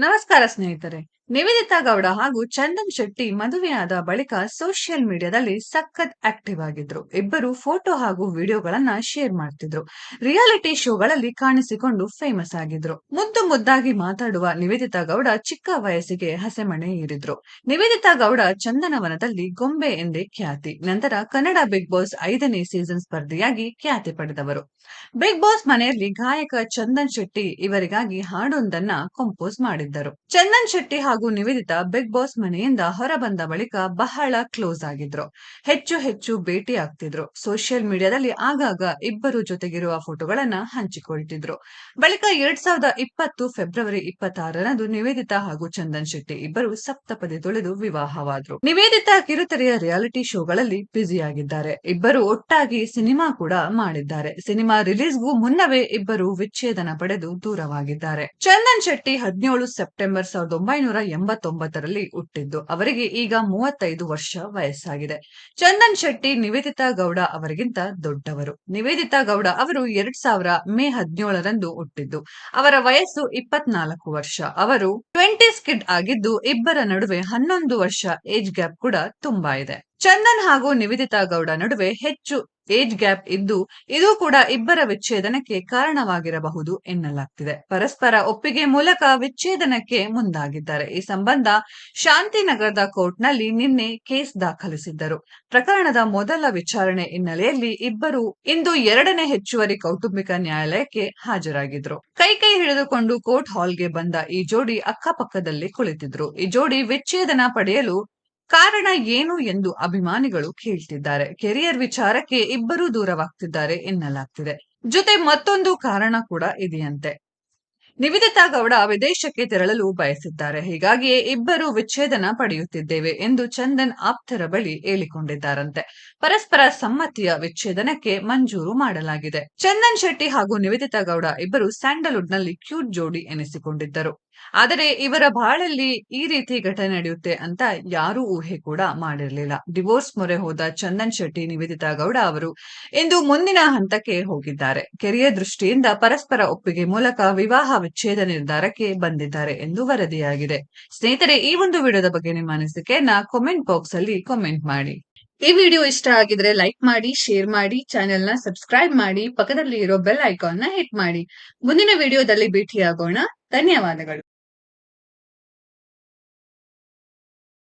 ನಮಸ್ಕಾರ ಸ್ನೇಹಿತರೆ. ನಿವೇದಿತಾ ಗೌಡ ಹಾಗೂ ಚಂದನ್ ಶೆಟ್ಟಿ ಮದುವೆಯಾದ ಬಳಿಕ ಸೋಷಿಯಲ್ ಮೀಡಿಯಾದಲ್ಲಿ ಸಖತ್ ಆಕ್ಟಿವ್ ಆಗಿದ್ರು. ಇಬ್ಬರು ಫೋಟೋ ಹಾಗೂ ವಿಡಿಯೋಗಳನ್ನ ಶೇರ್ ಮಾಡ್ತಿದ್ರು. ರಿಯಾಲಿಟಿ ಶೋಗಳಲ್ಲಿ ಕಾಣಿಸಿಕೊಂಡು ಫೇಮಸ್ ಆಗಿದ್ರು. ಮುದ್ದು ಮುದ್ದಾಗಿ ಮಾತಾಡುವ ನಿವೇದಿತಾ ಗೌಡ ಚಿಕ್ಕ ವಯಸ್ಸಿಗೆ ಹಸೆಮಣೆ ಏರಿದ್ರು ನಿವೇದಿತಾ ಗೌಡ ಚಂದನವನದಲ್ಲಿ ಗೊಂಬೆ ಎಂದೇ ಖ್ಯಾತಿ. ನಂತರ ಕನ್ನಡ ಬಿಗ್ ಬಾಸ್ ಐದನೇ ಸೀಸನ್ ಸ್ಪರ್ಧಿಯಾಗಿ ಖ್ಯಾತಿ ಪಡೆದವರು. ಬಿಗ್ ಬಾಸ್ ಮನೆಯಲ್ಲಿ ಗಾಯಕ ಚಂದನ್ ಶೆಟ್ಟಿ ಇವರಿಗಾಗಿ ಹಾಡೊಂದನ್ನ ಕಂಪೋಸ್ ಮಾಡಿದ್ದರು. ಚಂದನ್ ಶೆಟ್ಟಿ ನಿವೇದಿತಾ ಬಿಗ್ ಬಾಸ್ ಮನೆಯಿಂದ ಹೊರಬಂದ ಬಳಿಕ ಬಹಳ ಕ್ಲೋಸ್ ಆಗಿದ್ರು. ಹೆಚ್ಚು ಹೆಚ್ಚು ಭೇಟಿ ಆಗ್ತಿದ್ರು. ಸೋಷಿಯಲ್ ಮೀಡಿಯಾದಲ್ಲಿ ಆಗಾಗ ಇಬ್ಬರು ಜೊತೆಗಿರುವ ಫೋಟೋಗಳನ್ನ ಹಂಚಿಕೊಳ್ತಿದ್ರು. ಬಳಿಕ ಎರಡ್ ಸಾವಿರದ ಇಪ್ಪತ್ತು ಫೆಬ್ರವರಿ ಇಪ್ಪತ್ತಾರರಂದು ನಿವೇದಿತಾ ಹಾಗೂ ಚಂದನ್ ಶೆಟ್ಟಿ ಇಬ್ಬರು ಸಪ್ತಪದಿ ತೊಳೆದು ವಿವಾಹವಾದ್ರು. ನಿವೇದಿತಾ ಕಿರುತೆರೆಯ ರಿಯಾಲಿಟಿ ಶೋಗಳಲ್ಲಿ ಬ್ಯುಸಿಯಾಗಿದ್ದಾರೆ ಇಬ್ಬರು ಒಟ್ಟಾಗಿ ಸಿನಿಮಾ ಕೂಡ ಮಾಡಿದ್ದಾರೆ. ಸಿನಿಮಾ ರಿಲೀಸ್ಗೂ ಮುನ್ನವೇ ಇಬ್ಬರು ವಿಚ್ಛೇದನ ಪಡೆದು ದೂರವಾಗಿದ್ದಾರೆ. ಚಂದನ್ ಶೆಟ್ಟಿ ಹದಿನೇಳು ಸೆಪ್ಟೆಂಬರ್ ಸಾವಿರದ ಒಂಬೈನೂರ ಎಂಬತ್ತೊಂಬತ್ತರಲ್ಲಿ ಹುಟ್ಟಿದ್ದು. ಅವರಿಗೆ ಈಗ ಮೂವತ್ತೈದು ವರ್ಷ ವಯಸ್ಸಾಗಿದೆ. ಚಂದನ್ ಶೆಟ್ಟಿ, ನಿವೇದಿತಾ ಗೌಡ ಅವರಿಗಿಂತ ದೊಡ್ಡವರು. ನಿವೇದಿತಾ ಗೌಡ ಅವರು ಎರಡ್ ಸಾವಿರ ಮೇ ಹದಿನೇಳರಂದು ಹುಟ್ಟಿದ್ದು. ಅವರ ವಯಸ್ಸು ಇಪ್ಪತ್ನಾಲ್ಕು ವರ್ಷ. ಅವರು ಟ್ವೆಂಟಿ ಸ್ಕಿಡ್ ಆಗಿದ್ದು, ಇಬ್ಬರ ನಡುವೆ ಹನ್ನೊಂದು ವರ್ಷ ಏಜ್ ಗ್ಯಾಪ್ ಕೂಡ ತುಂಬಾ ಇದೆ. ಚಂದನ್ ಹಾಗೂ ನಿವೇದಿತಾ ಗೌಡ ನಡುವೆ ಹೆಚ್ಚು ಏಜ್ ಗ್ಯಾಪ್ ಇದ್ದು, ಇದು ಕೂಡ ಇಬ್ಬರ ವಿಚ್ಛೇದನಕ್ಕೆ ಕಾರಣವಾಗಿರಬಹುದು ಎನ್ನಲಾಗ್ತಿದೆ. ಪರಸ್ಪರ ಒಪ್ಪಿಗೆ ಮೂಲಕ ವಿಚ್ಛೇದನಕ್ಕೆ ಮುಂದಾಗಿದ್ದಾರೆ. ಈ ಸಂಬಂಧ ಶಾಂತಿನಗರದ ಕೋರ್ಟ್ನಲ್ಲಿ ನಿನ್ನೆ ಕೇಸ್ ದಾಖಲಿಸಿದ್ದರು. ಪ್ರಕರಣದ ಮೊದಲ ವಿಚಾರಣೆ ಹಿನ್ನೆಲೆಯಲ್ಲಿ ಇಬ್ಬರು ಇಂದು ಎರಡನೇ ಹೆಚ್ಚುವರಿ ಕೌಟುಂಬಿಕ ನ್ಯಾಯಾಲಯಕ್ಕೆ ಹಾಜರಾಗಿದ್ರು ಕೈ ಕೈ ಹಿಡಿದುಕೊಂಡು ಕೋರ್ಟ್ ಹಾಲ್ಗೆ ಬಂದ ಈ ಜೋಡಿ ಅಕ್ಕಪಕ್ಕದಲ್ಲಿ ಕುಳಿತಿದ್ರು. ಈ ಜೋಡಿ ವಿಚ್ಛೇದನ ಪಡೆಯಲು ಕಾರಣ ಏನು ಎಂದು ಅಭಿಮಾನಿಗಳು ಕೇಳ್ತಿದ್ದಾರೆ. ಕೆರಿಯರ್ ವಿಚಾರಕ್ಕೆ ಇಬ್ಬರೂ ದೂರವಾಗ್ತಿದ್ದಾರೆ ಎನ್ನಲಾಗ್ತಿದೆ. ಜೊತೆ ಮತ್ತೊಂದು ಕಾರಣ ಕೂಡ ಇದೆಯಂತೆ. ನಿವೇದಿತಾ ಗೌಡ ವಿದೇಶಕ್ಕೆ ತೆರಳಲು ಬಯಸಿದ್ದಾರೆ. ಹೀಗಾಗಿಯೇ ಇಬ್ಬರು ವಿಚ್ಛೇದನ ಪಡೆಯುತ್ತಿದ್ದೇವೆ ಎಂದು ಚಂದನ್ ಆಪ್ತರ ಬಳಿ ಹೇಳಿಕೊಂಡಿದ್ದಾರಂತೆ. ಪರಸ್ಪರ ಸಮ್ಮತಿಯ ವಿಚ್ಛೇದನಕ್ಕೆ ಮಂಜೂರು ಮಾಡಲಾಗಿದೆ. ಚಂದನ್ ಶೆಟ್ಟಿ ಹಾಗೂ ನಿವೇದಿತಾ ಗೌಡ ಇಬ್ಬರು ಸ್ಯಾಂಡಲ್ವುಡ್ನಲ್ಲಿ ಕ್ಯೂಟ್ ಜೋಡಿ ಎನಿಸಿಕೊಂಡಿದ್ದರು. ಆದರೆ ಇವರ ಬಾಳಲ್ಲಿ ಈ ರೀತಿ ಘಟನೆ ನಡೆಯುತ್ತೆ ಅಂತ ಯಾರೂ ಊಹೆ ಕೂಡ ಮಾಡಿರಲಿಲ್ಲ. ಡಿವೋರ್ಸ್ ಮೊರೆ ಹೋದ ಚಂದನ್ ಶೆಟ್ಟಿ, ನಿವೇದಿತಾ ಗೌಡ ಅವರು ಇಂದು ಮುಂದಿನ ಹಂತಕ್ಕೆ ಹೋಗಿದ್ದಾರೆ. ಕೆರಿಯರ್ ದೃಷ್ಟಿಯಿಂದ ಪರಸ್ಪರ ಒಪ್ಪಿಗೆ ಮೂಲಕ ವಿವಾಹ ವಿಚ್ಛೇದ ನಿರ್ಧಾರಕ್ಕೆ ಬಂದಿದ್ದಾರೆ ಎಂದು ವರದಿಯಾಗಿದೆ. ಸ್ನೇಹಿತರೆ, ಈ ಒಂದು ವಿಡಿಯೋದ ಬಗ್ಗೆ ನಿಮ್ಮ ಅನಿಸಿಕೆಯನ್ನ ಕಾಮೆಂಟ್ ಬಾಕ್ಸ್ ಅಲ್ಲಿ ಕಾಮೆಂಟ್ ಮಾಡಿ. ಈ ವಿಡಿಯೋ ಇಷ್ಟ ಆಗಿದ್ರೆ ಲೈಕ್ ಮಾಡಿ ಶೇರ್ ಮಾಡಿ ಚಾನೆಲ್ನ ಸಬ್ಸ್ಕ್ರೈಬ್ ಮಾಡಿ ಪಕ್ಕದಲ್ಲಿ ಇರೋ ಬೆಲ್ ಐಕಾನ್ನ ಹಿಟ್ ಮಾಡಿ. ಮುಂದಿನ ವಿಡಿಯೋದಲ್ಲಿ ಭೇಟಿಯಾಗೋಣ. ಧನ್ಯವಾದಗಳು.